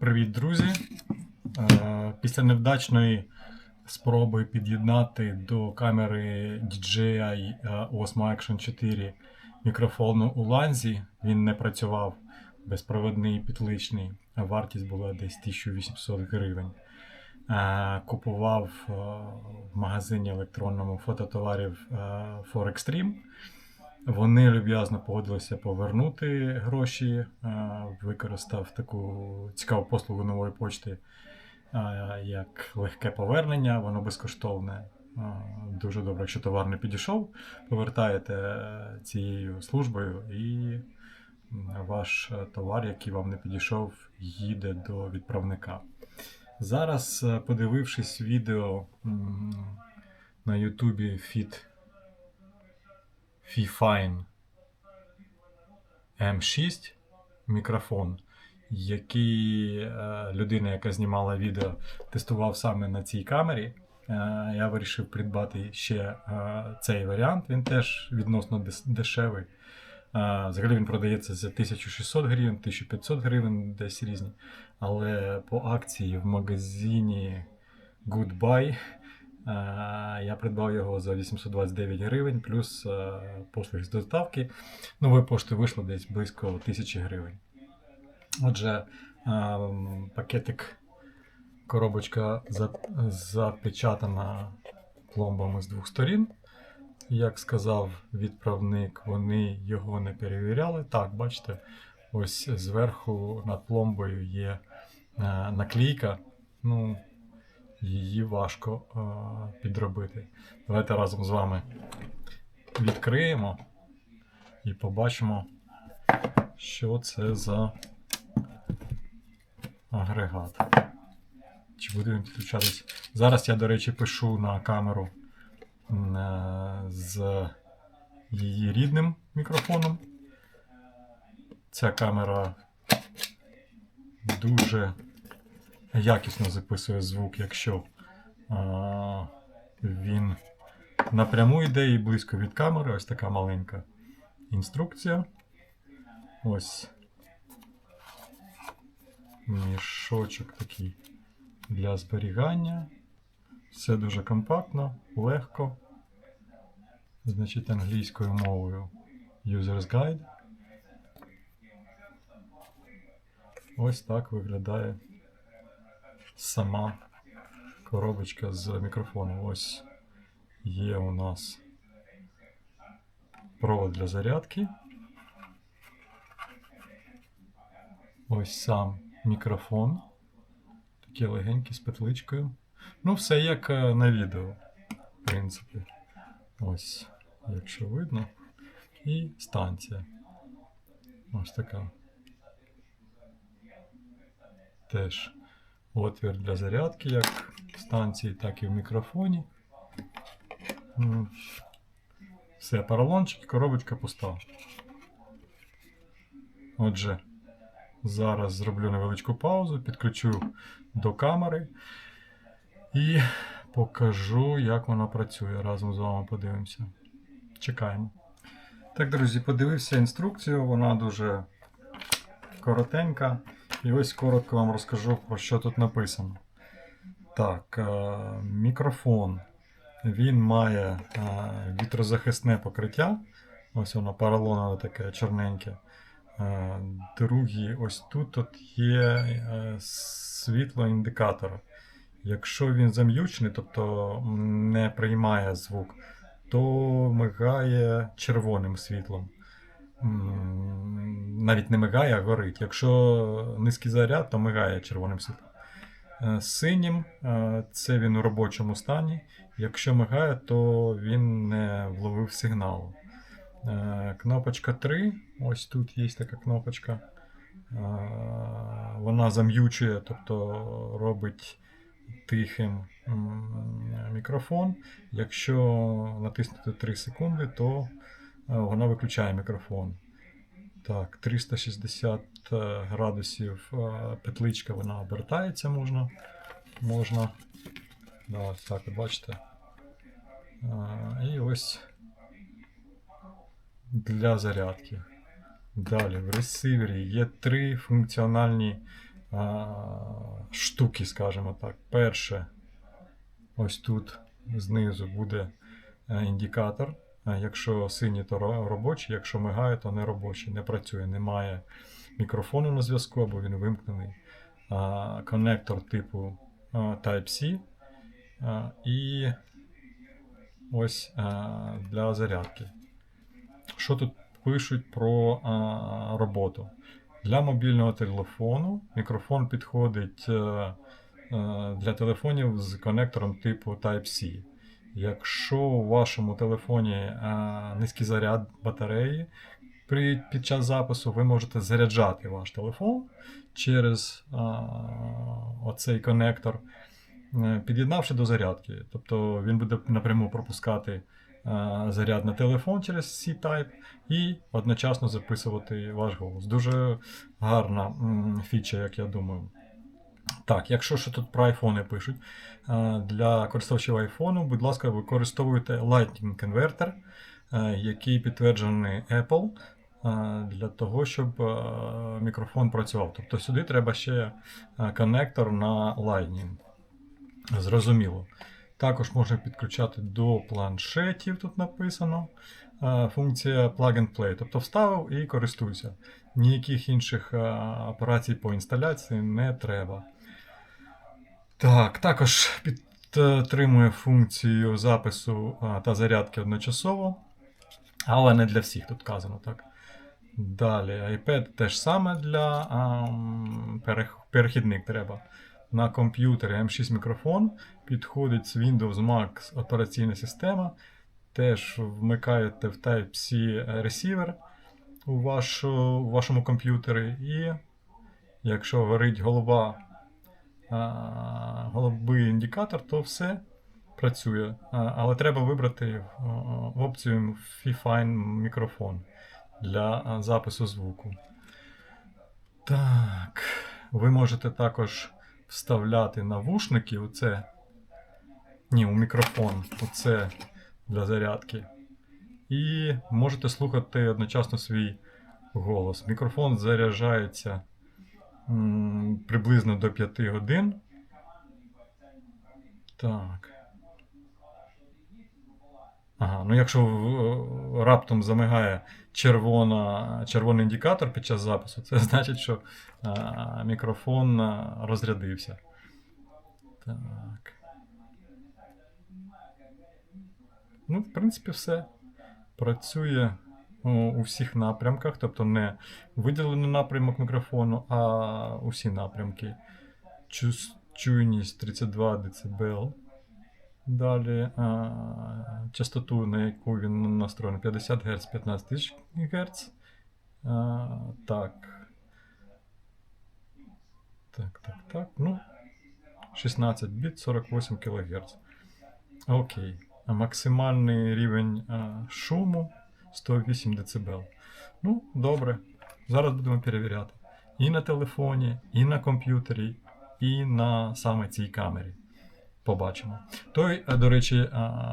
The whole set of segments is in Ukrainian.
Привіт, друзі! Е, Після невдачної спроби під'єднати до камери DJI е, Osmo Action 4 мікрофон у ланзі, він не працював безпроводний підличний, а вартість була десь 1800 гривень. Е, Купував в магазині електронному фототоварів е, ForExtreme. Вони люб'язно погодилися повернути гроші, е, використав таку цікаву послугу нової почти, е, як легке повернення, воно безкоштовне. Е, Дуже добре, якщо товар не підійшов, повертаєте цією службою і ваш товар, який вам не підійшов, їде до відправника. Зараз, подивившись відео на Ютубі Fit Fifine M6 мікрофон, який е, людина, яка знімала відео, тестував саме на цій камері. Е, я вирішив придбати ще е, цей варіант. Він теж відносно дешевий. Взагалі він продається за 1600 гривень, 1500 гривень, десь різні. Але по акції в магазині Goodbye Я придбав його за 829 гривень, плюс е, послуги з доставки. Нової пошти вийшло десь близько 1000 гривень. Отже, е, пакетик, коробочка запечатана пломбами з двох сторін. Як сказав відправник, вони його не перевіряли. Так, бачите, ось зверху над пломбою є е, наклейка. Ну, її важко е, підробити. Давайте разом з вами відкриємо і побачимо, що це за агрегат. Чи буде він підключатись? Зараз я, до речі, пишу на камеру е, з її рідним мікрофоном. Ця камера дуже якісно записує звук, якщо а, він напряму йде і близько від камери. Ось така маленька інструкція. Ось мішочок такий для зберігання. Все дуже компактно, легко. Значить, англійською мовою User's Guide. Ось так виглядає сама коробочка з мікрофоном. Ось є у нас провод для зарядки. Ось сам мікрофон. Такий легенький з петличкою. Ну, все як е, на відео, в принципі. Ось, якщо видно. І станція. Ось така. Теж отвір для зарядки, як в станції, так і в мікрофоні. Все, поролончик, коробочка пуста. Отже, зараз зроблю невеличку паузу, підключу до камери і покажу, як вона працює. Разом з вами подивимося. Чекаємо. Так, друзі, подивився інструкцію, вона дуже коротенька. І ось коротко вам розкажу, про що тут написано. Так, е, мікрофон. Він має е, вітрозахисне покриття. Ось воно поролонове таке чорненьке. Е, Другий, ось тут от є світло індикатора. Якщо він зам'ючений, тобто не приймає звук, то мигає червоним світлом. Навіть не мигає, а горить. Якщо низький заряд, то мигає червоним світлом. Е, Синім е, це він у робочому стані. Якщо мигає, то він не вловив сигналу. Е, Кнопочка 3. Ось тут є така кнопочка. Вона зам'ючує, тобто робить тихим мікрофон. Якщо натиснути 3 секунди, то вона виключає мікрофон. Так, 360 е, градусів е, петличка вона обертається можна. можна. Да, так, бачите. Е, І ось для зарядки. Далі в ресивері є три функціональні а, штуки, скажімо так. Перше, ось тут знизу буде е, індикатор. А Якщо синій, то ро- робочий, якщо мигає, то не робочий, не працює, немає мікрофону на зв'язку або він вимкнений. А, Коннектор типу Type-C і ось для зарядки. Що тут пишуть про роботу? Для мобільного телефону мікрофон підходить е, е, для телефонів з конектором типу Type-C. Якщо у вашому телефоні е, низький заряд батареї при, під час запису, ви можете заряджати ваш телефон через е, оцей конектор, е, під'єднавши до зарядки. Тобто він буде напряму пропускати е, заряд на телефон через C-Type і одночасно записувати ваш голос. Дуже гарна фіча, як я думаю. Так, якщо що тут про айфони пишуть, е, для користувачів айфону, будь ласка, використовуйте Lightning конвертер, е, який підтверджений Apple, е, для того, щоб мікрофон працював. Тобто сюди треба ще коннектор на Lightning. Зрозуміло. Також можна підключати до планшетів, тут написано. Е, Функція Plug and Play. Тобто вставив і користуйся. Ніяких інших е, операцій по інсталяції не треба. Так, також підтримує функцію запису та зарядки одночасово, але не для всіх тут вказано, так. Далі, iPad теж саме для а, перехідник треба. На комп'ютері M6 мікрофон, підходить з Windows Max операційна система. Теж вмикаєте в Type-C ресівер у, ваш, у вашому комп'ютері, і якщо горить голова голубий індикатор, то все працює. Але треба вибрати а, опцію FIFINE мікрофон для запису звуку. Так, ви можете також вставляти навушники. Оце. Ні, у мікрофон. Оце для зарядки. І можете слухати одночасно свій голос. Мікрофон заряджається приблизно до 5 годин. Так. Ага, ну якщо раптом замигає червона, червоний індикатор під час запису, це значить, що а, мікрофон розрядився. Так. Ну, в принципі, все. Працює у, у всіх напрямках, тобто не виділений напрямок мікрофону, а усі напрямки. Чуйність 32 дБ. Далі а, частоту, на яку він настроєний 50 Гц, 15 тисяч Гц. А, так. Так, так, так. Ну, 16 біт, 48 кГц. Окей. Максимальний рівень шуму 108 дБ. Ну, добре. Зараз будемо перевіряти. І на телефоні, і на комп'ютері, і на саме цій камері. Побачимо. Той, е, до речі,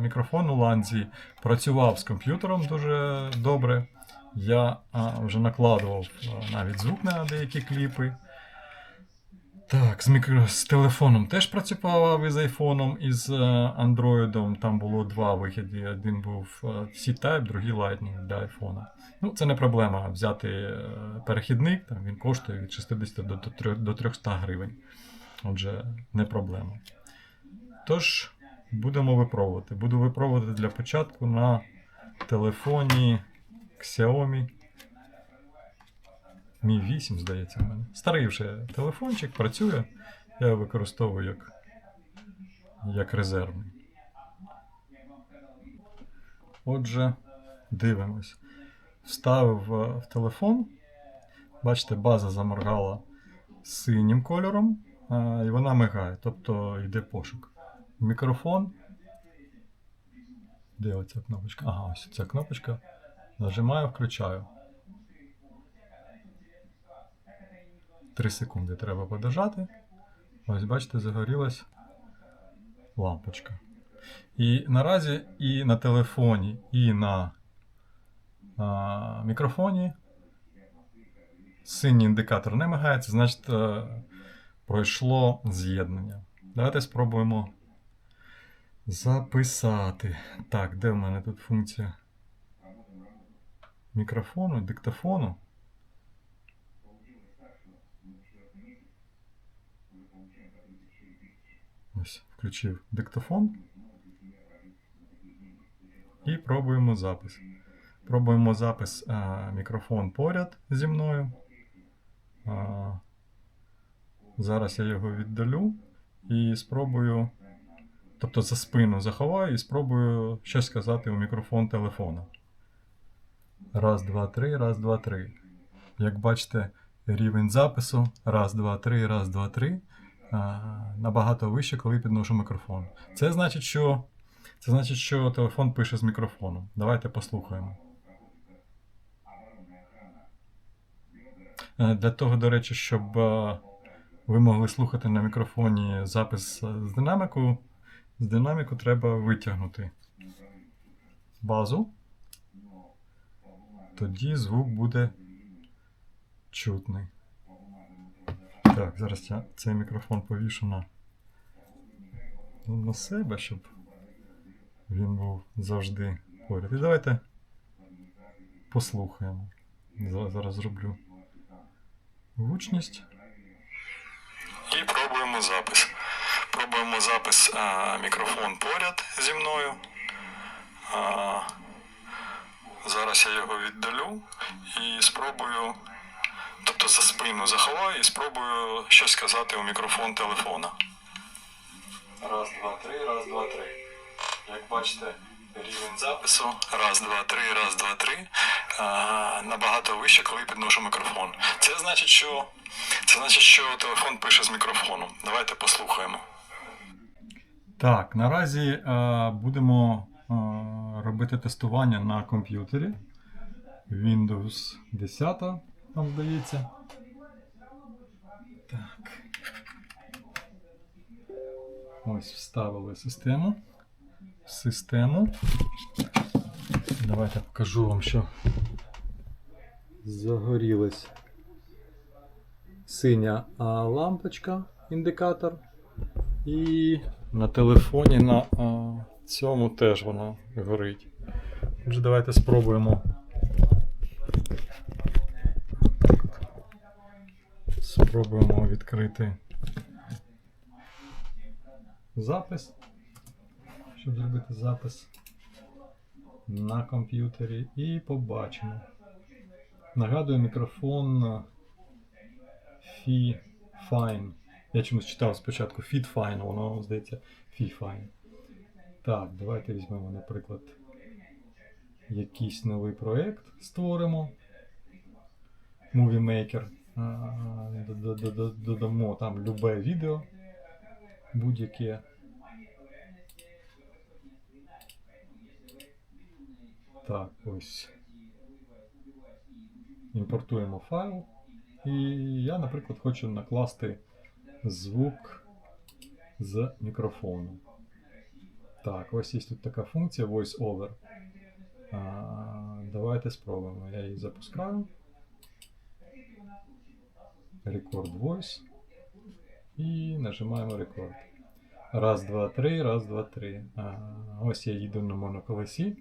мікрофон у ланзі працював з комп'ютером дуже добре. Я вже накладував навіть звук на деякі кліпи. Так, з, мікро... з телефоном теж працював і з айфоном, і з е, андроїдом. Там було два вихіди. Один був е, C-Type, другий Lightning для айфона. Ну, це не проблема взяти е, перехідник, там він коштує від 60 до, до, до 300 гривень. Отже, не проблема. Тож, будемо випробувати. Буду випробувати для початку на телефоні Xiaomi Mi 8, здається, в мене. Старий вже телефончик, працює. Я його використовую як, як резервний. Отже, дивимось. Вставив е, в телефон. Бачите, база заморгала синім кольором, і вона мигає, тобто йде пошук. Мікрофон. Де оця кнопочка? Ага, ось ця кнопочка. Нажимаю, включаю. 3 секунди треба подержати. Ось, бачите, загорілась лампочка. І наразі і на телефоні, і на а, мікрофоні синій індикатор не мигає, це значить е, пройшло з'єднання. Давайте спробуємо записати. Так, де в мене тут функція мікрофону, диктофону? Ось, включив диктофон. І пробуємо запис. Пробуємо запис а, мікрофон поряд зі мною. А, зараз я його віддалю і спробую, тобто за спину заховаю і спробую щось сказати у мікрофон телефона. Раз, два, три, раз, два, три. Як бачите, рівень запису раз, два, три, раз, два, три. А, Набагато вище, коли підношу мікрофон. Це значить, що це значить, що телефон пише з мікрофону. Давайте послухаємо. Е, Для того, до речі, щоб е, ви могли слухати на мікрофоні запис е, з динаміку, з динаміку треба витягнути базу. Тоді звук буде чутний. Так, зараз я цей мікрофон повішу на, на себе, щоб він був завжди поряд. І давайте послухаємо. Зараз зроблю гучність. І пробуємо запис. Пробуємо запис а, мікрофон поряд зі мною. А, зараз я його віддалю і спробую. Тобто за спину заховаю і спробую щось сказати у мікрофон телефона. Раз, два, три, раз, два, три. Як бачите, рівень запису раз, два, три, раз, два, три. А, набагато вище, коли підношу мікрофон. Це значить, що це значить, що телефон пише з мікрофону. Давайте послухаємо. Так, наразі е, будемо е, робити тестування на комп'ютері. Windows 10, там здається. Так. Ось вставили систему. Систему. Давайте покажу вам, що загорілась синя лампочка, індикатор. І на телефоні на цьому теж вона горить. Отже, давайте спробуємо. Спробуємо відкрити запис. Щоб зробити запис на комп'ютері. І побачимо. Нагадую, мікрофон Fi Fine. Я чомусь читав спочатку Fit Fine, воно здається Fi Fine. Так, давайте візьмемо, наприклад, якийсь новий проєкт створимо. Movie Maker. Додамо там любе відео. Будь-яке. Так, ось. Імпортуємо файл. І я, наприклад, хочу накласти звук з мікрофону. Так, ось є тут така функція VoiceOver. А, давайте спробуємо. Я її запускаю. Record Voice. І нажимаємо Record. Раз, два, три, раз, два, три. А, ось я їду на моноколесі.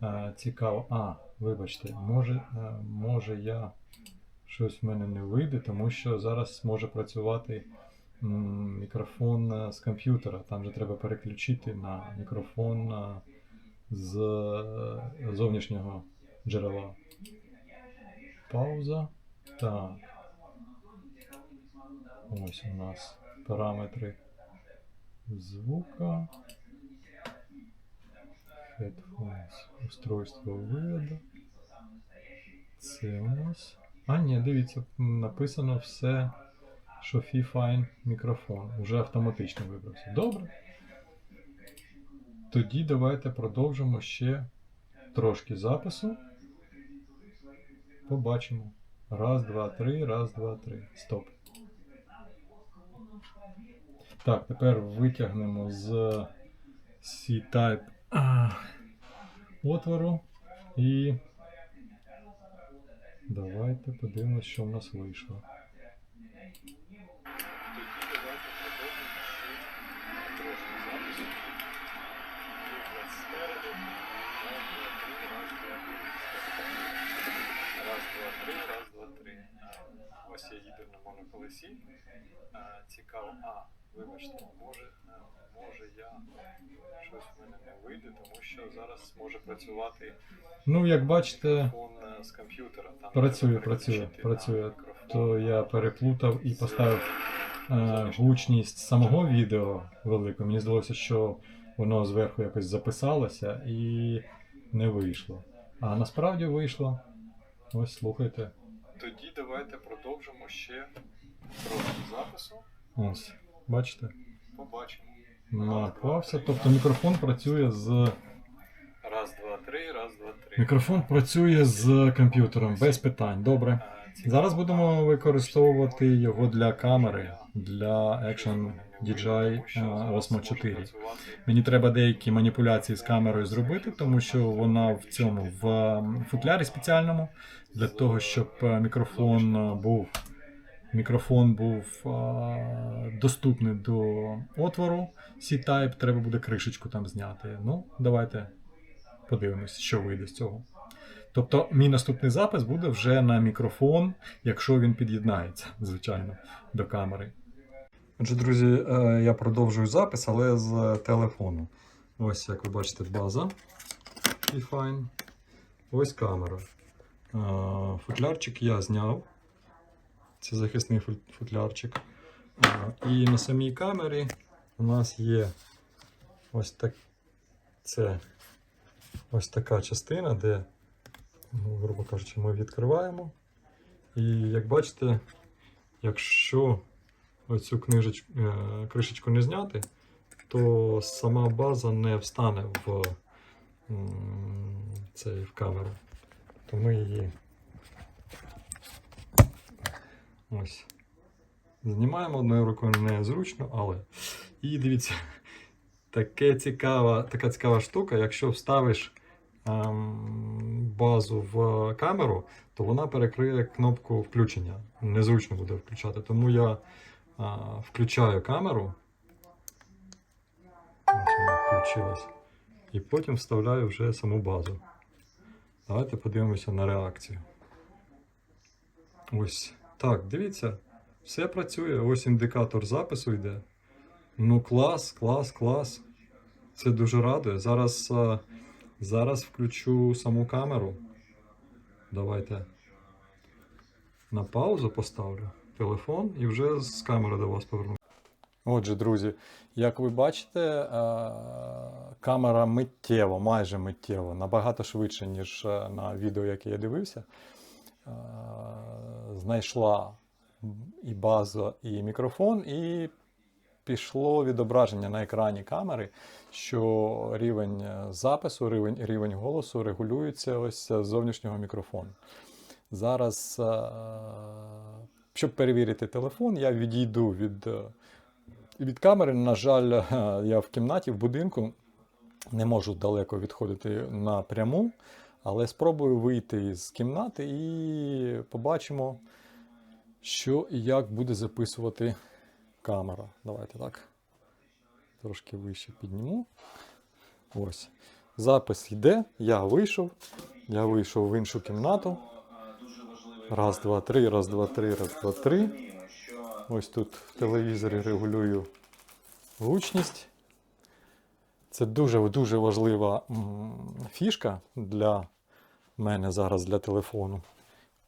А, цікаво. А, вибачте, може, а, може я щось в мене не вийде, тому що зараз може працювати м, мікрофон з комп'ютера. Там же треба переключити на мікрофон з е, зовнішнього джерела. Пауза. Так. Ось у нас параметри звука. Headphones. Устройство виводу. Це у нас. А, ні, дивіться, написано все, що FiFine мікрофон. Уже автоматично вибрався. Добре. Тоді давайте продовжимо ще трошки запису. Побачимо. Раз, два, три, раз, два, три. Стоп. Так, тепер витягнемо з C-Type отвору і давайте подивимось, що в нас вийшло. лисі. Е, Цікаво. А, вибачте, може, може я щось в мене не вийде, тому що зараз може працювати Ну, як бачите, е, з комп'ютера. Там Працює, треба працює, переключити на працює. мікрофон. то я переплутав і поставив е, гучність самого відео велику. Мені здалося, що воно зверху якось записалося і не вийшло. А насправді вийшло. Ось слухайте. Тоді давайте продовжимо ще трохи запису. Ось, бачите? Побачимо. Наклався. Тобто мікрофон працює з. Раз, два, три, раз, два, три. Мікрофон працює з комп'ютером без питань. Добре. Зараз будемо використовувати його для камери для Action DJI Osmo 4. Мені треба деякі маніпуляції з камерою зробити, тому що вона в цьому в футлярі спеціальному для того, щоб е, мікрофон е, був мікрофон був е, доступний до отвору C-Type, треба буде кришечку там зняти. Ну, давайте подивимось, що вийде з цього. Тобто, мій наступний запис буде вже на мікрофон, якщо він під'єднається, звичайно, до камери. Отже, друзі, е, я продовжую запис, але з телефону. Ось, як ви бачите, база. Файн. Ось камера. Е, Футлярчик я зняв. Це захисний футлярчик. І на самій камері у нас є ось так. Це ось така частина, де, ну, грубо кажучи, ми відкриваємо. І як бачите, якщо оцю книжечку, е, кришечку не зняти, то сама база не встане в, цей, в камеру. То ми її ось. Знімаємо одною рукою незручно, але. І дивіться, таке цікава, така цікава штука, якщо вставиш ем, базу в камеру, то вона перекриє кнопку включення. Незручно буде включати. Тому я а, включаю камеру. І потім вставляю вже саму базу. Давайте подивимося на реакцію. Ось. Так, дивіться, все працює. Ось індикатор запису йде. Ну, клас, клас, клас. Це дуже радує. Зараз, зараз включу саму камеру. Давайте на паузу поставлю телефон і вже з камери до вас поверну. Отже, друзі, як ви бачите, камера миттєво, майже миттєво, набагато швидше, ніж на відео, яке я дивився, знайшла і базу, і мікрофон, і пішло відображення на екрані камери, що рівень е, запису, рівень, рівень голосу регулюється ось з зовнішнього мікрофону. Зараз, е, щоб перевірити телефон, я відійду від, е, від камери. На жаль, е, я в кімнаті, в будинку, не можу далеко відходити напряму, але спробую вийти з кімнати і побачимо, що і як буде записувати камера. Давайте так. Трошки вище підніму. Ось. Запис йде. Я вийшов. Я вийшов в іншу кімнату. Раз, два, три, раз, два, три, раз, два, три. Ось тут в телевізорі регулюю гучність. Це дуже-дуже важлива фішка для мене зараз для телефону.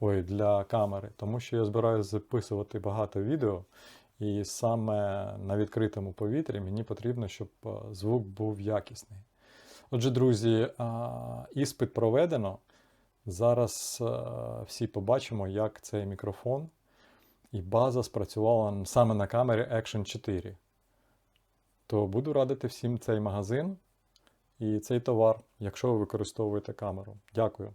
Ой, для камери, тому що я збираюся записувати багато відео, і саме на відкритому повітрі мені потрібно, щоб е, звук був якісний. Отже, друзі, іспит проведено. Зараз е, всі побачимо, як цей мікрофон і база спрацювала саме на камері Action 4. То буду радити всім цей магазин і цей товар, якщо ви використовуєте камеру. Дякую.